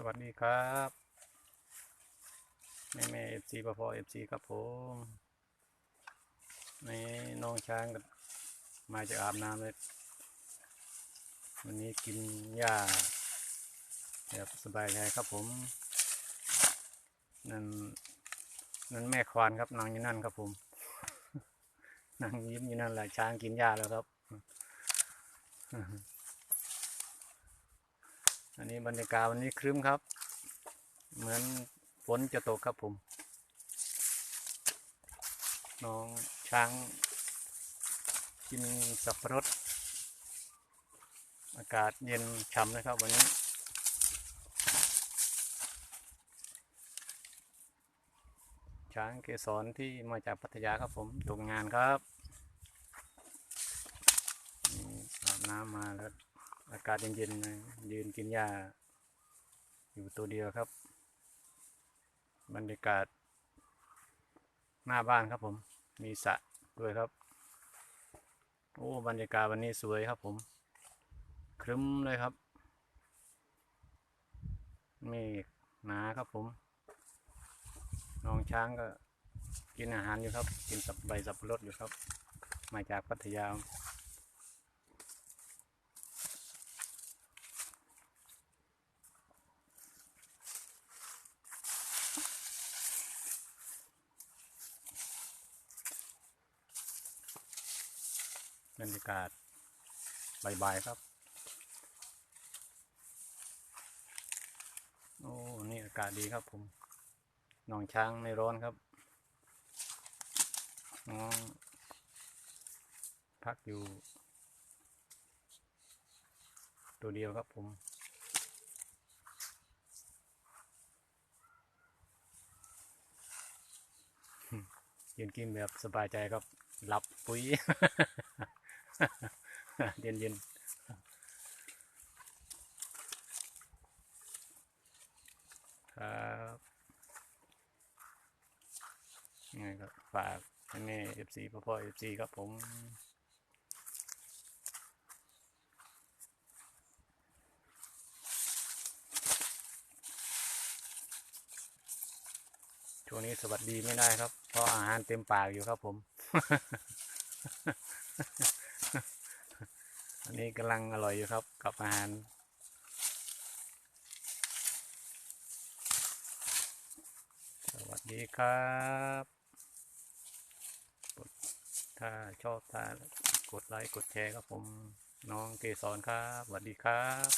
สวัสดีครับแม่แม่เอฟซีปพอเอฟซีครับผมนี่น้องช้างก็มาจากอาบน้ำเลยวันนี้กินหญ้าแบบสบายใจครับผม นั่นนั่นแม่ควานครับนางอยู่นั่นครับผมนางยิ้มอยู่นั่นแหละช้างกินหญ้าแล้วครับ อันนี้บรรยากาศวันนี้ครึ้มครับ เหมือนฝนจะตกครับผม น้องช้างกินสับปะรด อากาศเย็นฉ่ำนะครับวันนี้ ช้างเกสรที่มาจากพัทยาครับผมตกงานครับอาบน้ำมาแล้ว อากาศเย็นๆนะยืนกินหญ้า อยู่ตัวเดียวครับ บรรยากาศ หน้าบ้านครับผม มีสระด้วยครับ โอ้บรรยากาศวันนี้สวยครับผม ครึ้มเลยครับเมฆหนาครับผมน้องช้างก็กินอาหารอยู่ครับ กินสับใบสับปะรดอยู่ครับ มาจากพัทยา บรรยากาศบ่ายๆครับ โอ้ นี่อากาศดีครับผมหนองช้างไม่ร้อนครับน้องพักอยู่ ตัวเดียวครับผมยืนกินแบบสบายใจครับหลับปุ๋ย ย็นเย็นๆครับยังไงครับฝากให้แม่เอฟซีพ่อพ่อเอฟซีครับผมช่วงนี้สวัสดีไม่ได้ครับ เพราะอาหารเต็มปากอยู่ครับผม อันนี้ กำลังอร่อยอยู่ครับกับอาหารสวัสดีครับถ้าชอบถ้ากดไลค์กดแชร์ครับผมน้องเกสรครับสวัสดีครับ